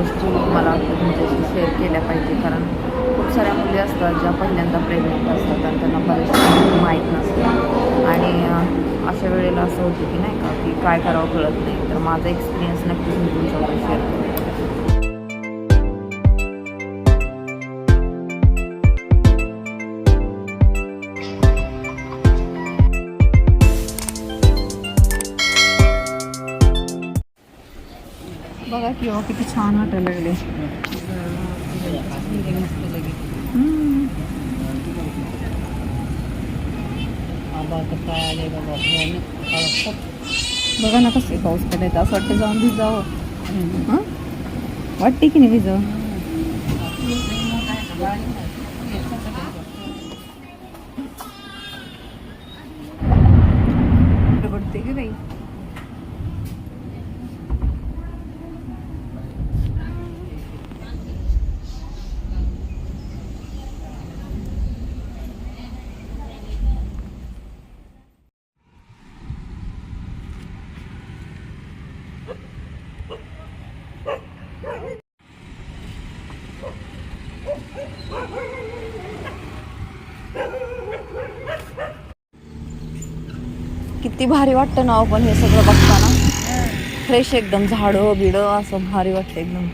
गोष्टी मला तुमच्याशी शेअर केल्या पाहिजे. कारण खूप साऱ्या मुली असतात ज्या पहिल्यांदा प्रेग्नेंट असतात आणि त्यांना बऱ्याचशा माहीत नसतं आणि अशा वेळेला असं होतं की नाही का की काय करावं कळत नाही. तर माझा एक्सपिरियन्स नक्कीच मी तुमच्याबरोबर शेअर करते बघा किंवा किती छान वाटायला लागले बघा ना कसं पाऊस पडायचा असं वाटतं जाऊन भिजावं. वाटते की नाही भिजावं? किती भारी वाटतं ना पण हे सगळं बघताना. फ्रेश एकदम झाडं बिडं असं भारी वाटतं एकदम.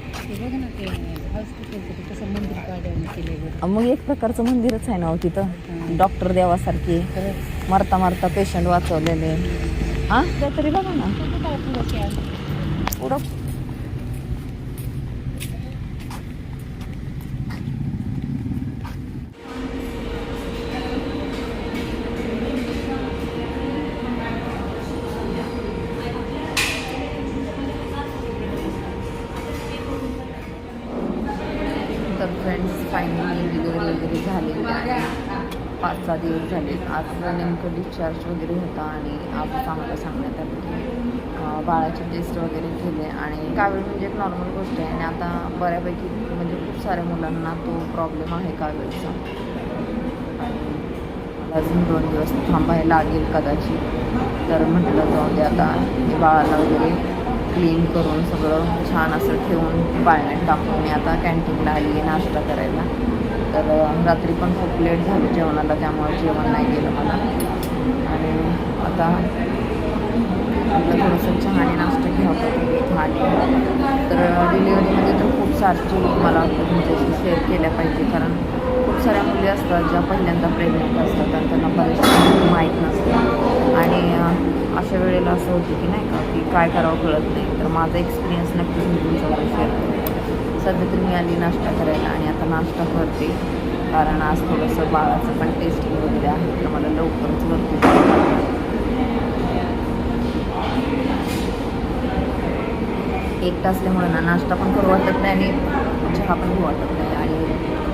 मग एक प्रकारचं मंदिरच आहे ना हो. तिथं डॉक्टर देवासारखे मरता मरता पेशंट वाचवलेले. हा? तरी बघा ना. पुढं तर फ्रेंड्स फायनली डिलिव्हरी वगैरे झाले पाच सहा दिवस झाले. आज नेमकं डिस्चार्ज वगैरे होता आणि आज आम्हाला सांगण्यात आलं की बाळाचे टेस्ट वगैरे केले आणि कावीळ म्हणजे एक नॉर्मल गोष्ट आहे आणि आता बऱ्यापैकी म्हणजे खूप साऱ्या मुलांना तो प्रॉब्लेम आहे कावीळचा. आणि मला अजून दोन दिवस थांबायला लागेल कदाचित. तर म्हटलं जाऊ दे आता बाळाला वगैरे क्लीन करून सगळं छान असं ठेवून पाळण्यात टाकून मी आता कॅन्टीनला आली आहे नाश्ता करायला. तर रात्री पण खूप लेट झाली जेवणाला त्यामुळे जेवण नाही गेलं मला. आणि आता आपलं थोडंसं चहा आणि नाश्ता घ्यावं मी तर डिलिव्हरीमध्ये तर खूप सारखी मला तुमच्याशी शेअर केल्या पाहिजे कारण खूप साऱ्या मुली असतात ज्या पहिल्यांदा प्रेग्नेंट असतात आणि त्यांना बरेच माहीत नसतं आणि अशा वेळेला असं होतं की नाही का की काय करावं कळत नाही. तर माझा एक्सपिरियन्स नक्कीच मी तुमच्यावर शेअर करते सध्या तर मी आली नाश्ता करायला आणि आता नाश्ता करते. कारण आज थोडंसं बाळाचं पण टेस्ट वगैरे आहे तर मला लवकरच वरती एकटा असल्यामुळे ना नाश्ता पण करू वाटत नाही आणि चहा पण घेऊ वाटत नाही.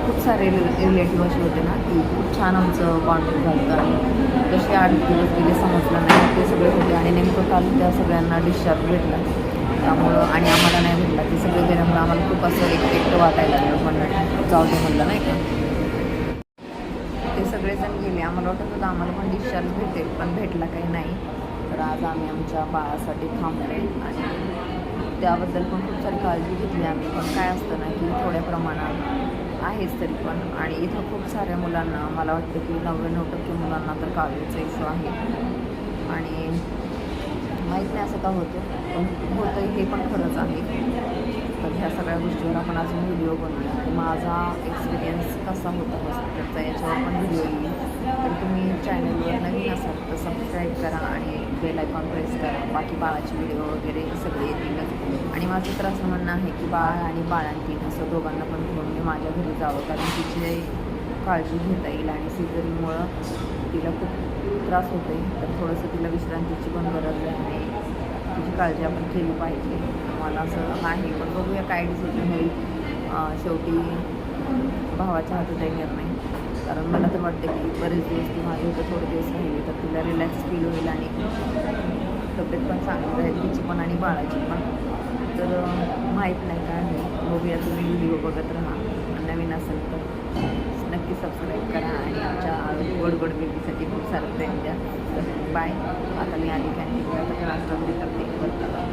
खूप सारे रिलेटिव्ह असे होते ना की खूप छान आमचं कॉन्टॅक्ट झालं आणि कसे आठ दिवस गेले समजलं नाही ते सगळे होते आणि नेमकं काल त्या सगळ्यांना डिस्चार्ज भेटला. त्यामुळं आणि आम्हाला नाही भेटला. ते सगळे गेल्यामुळं आम्हाला खूप असं एक एकटं वाटायला लागलं. म्हणलं जाऊ दे म्हणलं नाही का? ते सगळेजण गेले. आम्हाला वाटत होतं आम्हाला पण डिस्चार्ज भेटेल पण भेटला काही नाही. तर आज आम्ही आमच्या बाळासाठी थांबले आणि त्याबद्दल पण खूप सारी काळजी घेतली आम्ही. पण काय असतं ना की थोड्या प्रमाणात आहेच तरी पण. आणि इथं खूप साऱ्या मुलांना मला वाटतं की नव्याण्णव टक्के मुलांना तर कावीळचा इशू आहे. आणि माहीत नाही असं का होतं पण होतं हे पण खरंच आहे. तर ह्या सगळ्या गोष्टीवर आपण अजून व्हिडिओ बनवूया. माझा एक्सपिरियन्स कसा होता हॉस्पिटलचा याच्यावर पण व्हिडिओ येईल. तर तुम्ही चॅनलवर नवीन असाल तर सबस्क्राईब करा आणि बेल आयकॉन प्रेस करा. बाकी बाळाचे व्हिडिओ वगैरे सगळे येतीलच माझं तर असं म्हणणं आहे की बाळ आणि बाळांतीन असं दोघांना पण घेऊन मी माझ्या घरी जावं. कारण तिची काळजी घेता येईल आणि सिझरिंगमुळं तिला खूप त्रास होते तर थोडंसं तिला विश्रांतीची पण गरज आहे. तिची काळजी आपण केली पाहिजे. मला असं आहे. पण बघूया काय डिसिजन होईल. शेवटी भावाच्या हातात आहे निर्णय. कारण मला तर वाटतं की बरेच दिवस ती माझ्या इथं थोडे दिवस राहिली तर तिला रिलॅक्स फील होईल आणि तब्येत पण चांगली राहील. तिची पण आणि बाळाची पण. तर माहीत नाही काय आहे. बघूया तुम्ही व्हिडिओ बघत राहा. नवीन असेल तर नक्की सबस्क्राईब करा आणि आमच्या गोड गोड बेबीसाठी खूप सारं प्रेम द्या. तर बाय आता मी आली काय आता क्लास करते. करते करता